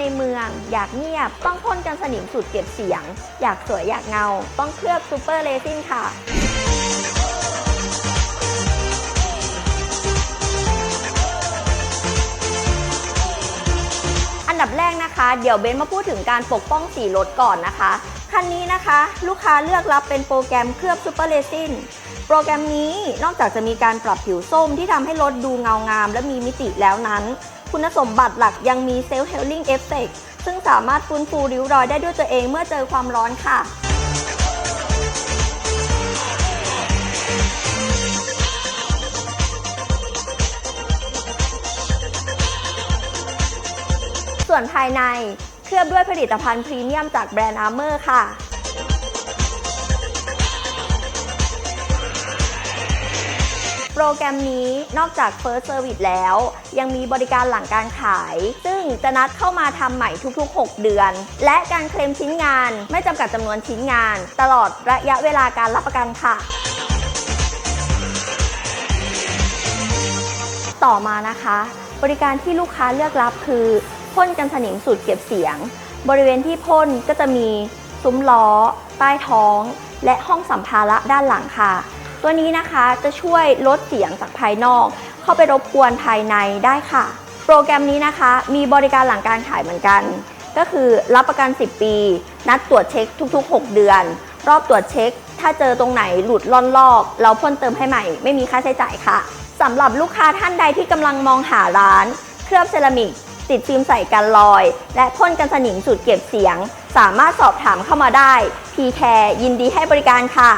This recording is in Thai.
ในเมือง อยากเงียบ ต้องพ่นกันสนิมสูตรเก็บเสียง อยากสวยอยากเงา ต้องเคลือบซูเปอร์เลซินค่ะอันดับแรกนะคะ เดี๋ยวเบนมาพูดถึงการปกป้องสีรถก่อนนะคะ คันนี้นะคะ ลูกค้าเลือกรับเป็นโปรแกรมเคลือบซูเปอร์เลซินโปรแกรมนี้นอกจากจะมีการปรับผิวส้มที่ทำให้รถดูเงางาม และมีมิติแล้วนั้น คุณสมบัติหลักยังมีเซลล์เฮลลิ่งเอฟเฟกซึ่งสามารถฟื้นฟูริ้วรอยได้ด้วยตัวเองเมื่อเจอความร้อนค่ะส่วนภายในเคลือบด้วยผลิตภัณฑ์พรีเมียมจากแบรนด์อาร์เมอร์ค่ะ โปรแกรมนี้นอกจาก First Service แล้ว ยังมีบริการหลังการขาย ซึ่งจะนัดเข้ามาทำใหม่ทุกๆ 6 เดือน และการเคลมชิ้นงานไม่จำกัดจำนวนชิ้นงาน ตลอดระยะเวลาการรับประกันค่ะต่อมานะคะ บริการที่ลูกค้าเลือกรับคือพ่นกันสนิมสูตรเก็บเสียง บริเวณที่พ่นก็จะมีซุ้มล้อ ใต้ท้อง และห้องสัมภาระด้านหลังค่ะ ตัวนี้นะคะจะช่วยลดเสียงจากภายนอก เข้าไปรบกวนภายในได้ค่ะ โปรแกรมนี้นะคะ มีบริการหลังการขายเหมือนกัน ก็คือรับประกัน 10 ปี นัดตรวจเช็คทุก ๆ 6 เดือน รอบตรวจเช็ค ถ้าเจอตรงไหนหลุดล่อนลอก เราพ่นเติมให้ใหม่ ไม่มีค่าใช้จ่ายค่ะสำหรับลูกค้าท่านใดที่กำลังมองหาร้าน เคลือบเซรามิกติดฟิล์มใส่กันรอย และพ่นกันสนิมสูตรเก็บเสียง สามารถสอบถามเข้ามาได้ พีแคร์ยินดีให้บริการค่ะ